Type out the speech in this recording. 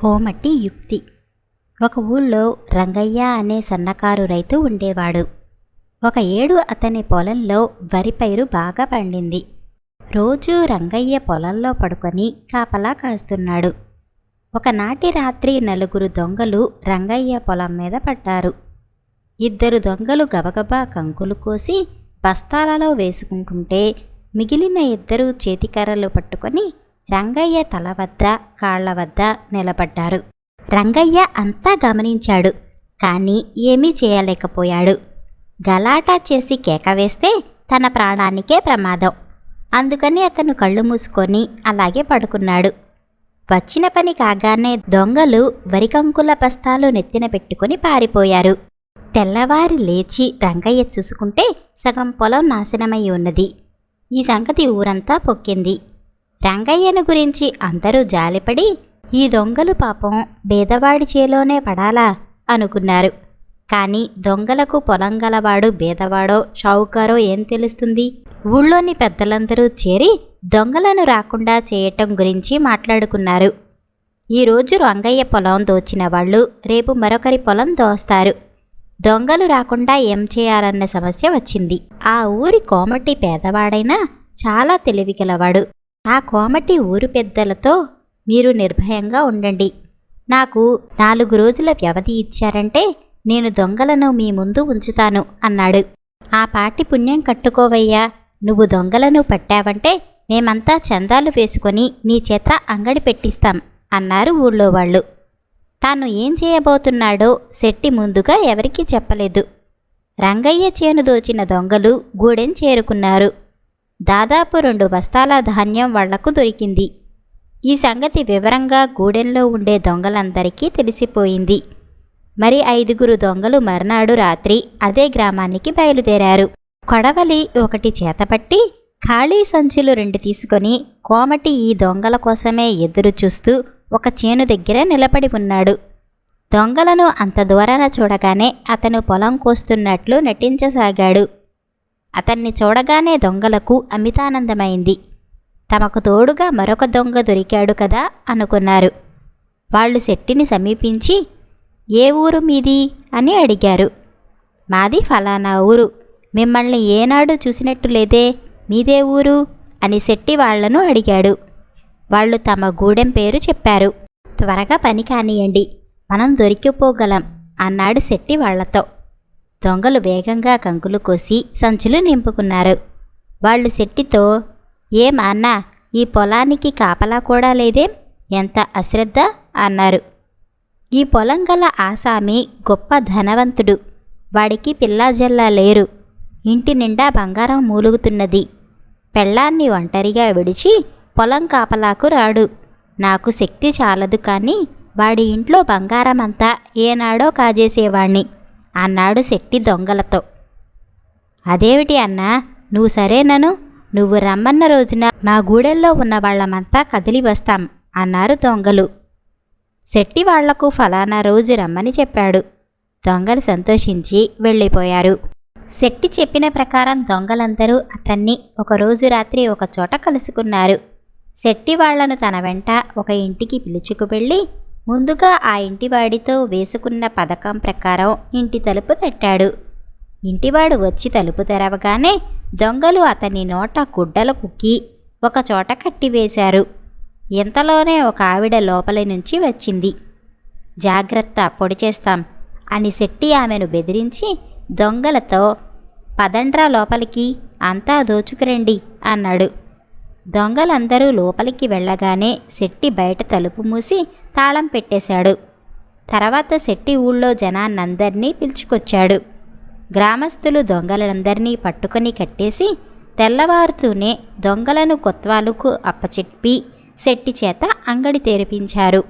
కోమటి యుక్తి. ఒక ఊళ్ళో రంగయ్య అనే సన్నకారు రైతు ఉండేవాడు. ఒక ఏడు అతని పొలంలో వరి పైరు బాగా పండింది. రోజూ రంగయ్య పొలంలో పడుకొని కాపలా కాస్తున్నాడు. ఒకనాటి రాత్రి నలుగురు దొంగలు రంగయ్య పొలం మీద పడ్డారు. ఇద్దరు దొంగలు గబగబా కంకులు కోసి బస్తాలలో వేసుకుంటుంటే మిగిలిన ఇద్దరు చేతికర్రలు పట్టుకొని రంగయ్య తల వద్ద కాళ్ళ వద్ద నిలబడ్డారు. రంగయ్య అంతా గమనించాడు కానీ ఏమీ చేయలేకపోయాడు. గలాటా చేసి కేక వేస్తే తన ప్రాణానికే ప్రమాదం. అందుకని అతను కళ్ళు మూసుకొని అలాగే పడుకున్నాడు. వచ్చిన పని కాగానే దొంగలు వరికంకుల బస్తాలు నెత్తిన పెట్టుకుని పారిపోయారు. తెల్లవారి లేచి రంగయ్య చూసుకుంటే సగం పొలం నాశనమై ఉన్నది. ఈ సంగతి ఊరంతా పొక్కింది. రంగయ్యను గురించి అందరూ జాలిపడి ఈ దొంగలు పాపం బేదవాడి చేలోనే పడాలా? అనుకున్నారు. కానీ దొంగలకు పొలం గలవాడు బేదవాడో షావుకారో ఏం తెలుస్తుంది? ఊళ్ళోని పెద్దలందరూ చేరి దొంగలను రాకుండా చేయటం గురించి మాట్లాడుకున్నారు. ఈరోజు రంగయ్య పొలం దోచిన వాళ్ళు రేపు మరొకరి పొలం దోస్తారు. దొంగలు రాకుండా ఏం చేయాలన్న సమస్య వచ్చింది. ఆ ఊరి కోమటి పేదవాడైనా చాలా తెలివిగలవాడు ఆ కోమటి ఊరు పెద్దలతో మీరు నిర్భయంగా ఉండండి. నాకు నాలుగు రోజుల వ్యవధి ఇచ్చారంటే నేను దొంగలను మీ ముందు ఉంచుతాను అన్నాడు. ఆ పాటి పుణ్యం కట్టుకోవయ్యా నువ్వు దొంగలను పట్టావంటే మేమంతా చందాలు వేసుకొని నీ చేత అంగడి పెట్టిస్తాం అన్నారు ఊళ్ళో వాళ్ళు. తాను ఏం చేయబోతున్నాడో శెట్టి ముందుగా ఎవరికీ చెప్పలేదు. రంగయ్య చేను దోచిన దొంగలు గూడెం చేరుకున్నారు. దాదాపు రెండు బస్తాల ధాన్యం వాళ్ళకు దొరికింది. ఈ సంగతి వివరంగా గూడెంలో ఉండే దొంగలందరికీ తెలిసిపోయింది. మరి ఐదుగురు దొంగలు మర్నాడు రాత్రి అదే గ్రామానికి బయలుదేరారు. కొడవలి ఒకటి చేతపట్టి ఖాళీ సంచులు రెండు తీసుకొని కోమటి ఈ దొంగల కోసమే ఎదురు చూస్తూ ఒక చేను దగ్గర నిలబడి ఉన్నాడు. దొంగలను అంత దూరాన చూడగానే అతను పొలం కోస్తున్నట్లు నటించసాగాడు. అతన్ని చూడగానే దొంగలకు అమితానందమైంది. తమకు తోడుగా మరొక దొంగ దొరికాడు కదా అనుకున్నారు. వాళ్ళు శెట్టిని సమీపించి ఏ ఊరు మీది? అని అడిగారు. మాది ఫలానా ఊరు. మిమ్మల్ని ఏనాడు చూసినట్టు లేదే. మీదే ఊరు? అని శెట్టి వాళ్ళను అడిగాడు. వాళ్ళు తమ గూడెం పేరు చెప్పారు. త్వరగా పని కానియండి. మనం దొరికిపోగలం అన్నాడు శెట్టి వాళ్ళతో దొంగలు వేగంగా కంకులు కోసి సంచులు నింపుకున్నారు. వాళ్ళు శెట్టితో ఏం అన్నా ఈ పొలానికి కాపలా కూడా లేదేం? ఎంత అశ్రద్ధ? అన్నారు. ఈ పొలం గల ఆసామి గొప్ప ధనవంతుడు. వాడికి పిల్లాజల్లా లేరు. ఇంటి నిండా బంగారం మూలుగుతున్నది. పెళ్ళాన్ని ఒంటరిగా విడిచి పొలం కాపలాకు రాడు. నాకు శక్తి చాలదు కానీ వాడి ఇంట్లో బంగారమంతా ఏనాడో కాజేసేవాణ్ణి. అన్నాడు శెట్టి దొంగలతో. అదేమిటి అన్నా నువ్వు సరేనను? నువ్వు రమ్మన్న రోజున మా గూడెల్లో ఉన్న వాళ్ళమంతా కదిలి వస్తాం అన్నారు దొంగలు. శెట్టి వాళ్ళకు ఫలానా రోజు రమ్మని చెప్పాడు. దొంగలు సంతోషించి వెళ్ళిపోయారు. శెట్టి చెప్పిన ప్రకారం దొంగలందరూ అతన్ని ఒకరోజు రాత్రి ఒక చోట కలుసుకున్నారు. శెట్టి వాళ్ళను తన వెంట ఒక ఇంటికి పిలుచుకు వెళ్ళి ముందుగా ఆ ఇంటివాడితో వేసుకున్న పథకం ప్రకారం ఇంటి తలుపు తట్టాడు. ఇంటివాడు వచ్చి తలుపు తెరవగానే దొంగలు అతని నోట గుడ్డలు కుక్కి ఒకచోట కట్టివేశారు ఇంతలోనే ఒక ఆవిడ లోపలి నుంచి వచ్చింది. జాగ్రత్త పొడి చేస్తాం అని శెట్టి ఆమెను బెదిరించి దొంగలతో పదండ్రా లోపలికి అంతా దోచుకురండి అన్నాడు. దొంగలందరూ లోపలికి వెళ్ళగానే శెట్టి బయట తలుపు మూసి తాళం పెట్టేశాడు. తర్వాత శెట్టి ఊళ్ళో జనాన్నందరినీ పిలుచుకొచ్చాడు. గ్రామస్తులు దొంగలందరినీ పట్టుకొని కట్టేసి తెల్లవారుతూనే దొంగలను కొత్వాలుకు అప్పచెప్పి శెట్టి చేత అంగడి తెరిపించారు.